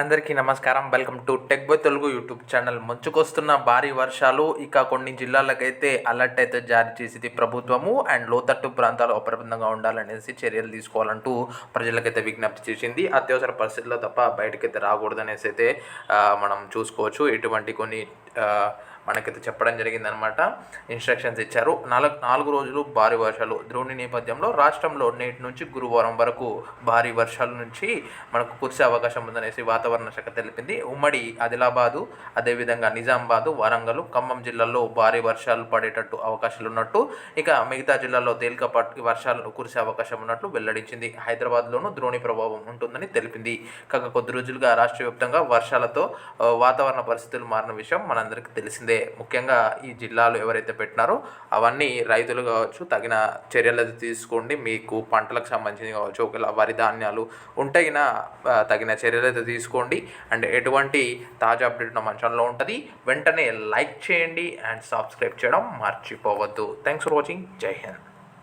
అందరికీ నమస్కారం. Welcome to tech by Telugu YouTube channel. ముంచుకొస్తున్న భారీ వర్షాలు ఇక కొన్ని జిల్లాలకైతే అలర్ట్ అయితే జారీ చేసింది ప్రభుత్వము. అండ్ లోతట్టు ప్రాంతాలు అప్రబంధంగా ఉండాలనేసి చర్యలు తీసుకోవాలంటూ ప్రజలకైతే విజ్ఞప్తి చేసింది. అత్యవసర పరిస్థితుల్లో తప్ప బయటకైతే రాకూడదనేసి అయితే మనం చూసుకోవచ్చు. ఇటువంటి కొన్ని మనకైతే చెప్పడం జరిగిందనమాట ఇన్స్ట్రక్షన్స్ ఇచ్చారు. నాలుగు నాలుగు రోజులు భారీ వర్షాలు ద్రోణి నేపథ్యంలో రాష్ట్రంలో నేటి నుంచి గురువారం వరకు భారీ వర్షాల నుంచి మనకు కురిసే అవకాశం ఉందనేసి వాతావరణ శాఖ తెలిపింది. ఉమ్మడి ఆదిలాబాదు అదేవిధంగా నిజామాబాదు వరంగల్ ఖమ్మం జిల్లాల్లో భారీ వర్షాలు పడేటట్టు అవకాశాలు ఉన్నట్టు ఇక మిగతా జిల్లాల్లో తేలికపాటి వర్షాలు కురిసే అవకాశం ఉన్నట్లు వెల్లడించింది. హైదరాబాద్లోనూ ద్రోణి ప్రభావం ఉంటుందని తెలిపింది. కాగా కొద్ది రోజులుగా రాష్ట్ర వ్యాప్తంగా వర్షాలతో వాతావరణ పరిస్థితులు మారిన విషయం మనందరికీ తెలిసిందే. ముఖ్యంగా ఈ జిల్లాలో ఎవరైతే పెట్టినారో అవన్నీ రైతులు కావచ్చు తగిన చర్యలు తీసుకోండి. మీకు పంటలకు సంబంధించి కావచ్చు ఒకవేళ వరి ధాన్యాలు ఉంటే తగిన చర్యలు అయితే తీసుకోండి. అండ్ ఎటువంటి తాజా అప్డేట్ నా మంచంలో ఉంటుంది. వెంటనే లైక్ చేయండి అండ్ సబ్స్క్రైబ్ చేయడం మర్చిపోవద్దు. థ్యాంక్స్ ఫర్ వాచింగ్ జై హింద్.